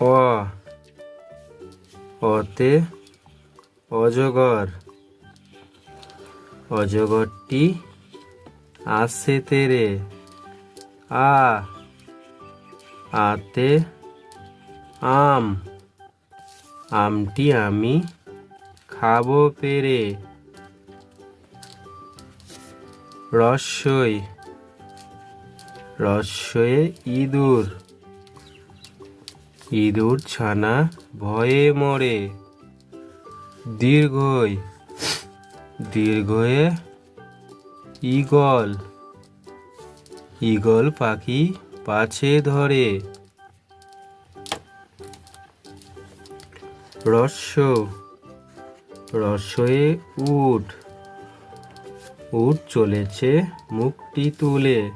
অ অতে অজগর। অজগরটি আসছে তেরে। আ, আতে আম। আমটি আমি খাব পেরে। রস্যই রস্যয়ে ইঁদুর। ইঁদুর ছানা ভয়ে মরে। দীর্ঘই, দীর্ঘয়ে ঈগল ঈগল পাখি পাছে ধরে। রস্য রস্যয়ে উঠ উট চলেছে মুখটি তুলে।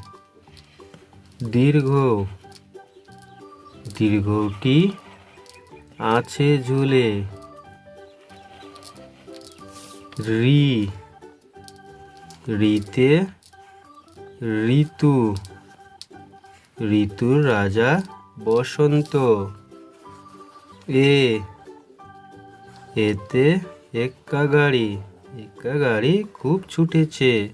দীর্ঘ দীর্ঘটি আছে ঝুলে। রি। রিতে ঋতু। ঋতুর রাজা বসন্ত। এ। এতে এক্কা গাড়ি। এক্কা গাড়ি খুব ছুটেছে।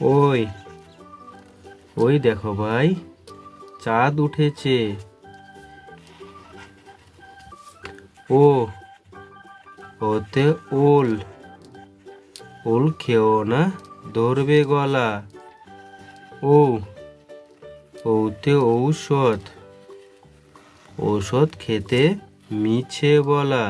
ওই। ওই দেখো ভাই, চাঁদ উঠেছে। ও, ওতে ওল। ওল খেও না, ধরবে গলা। ও, ওতে ঔষধ। ঔষধ খেতে মিছে বলা।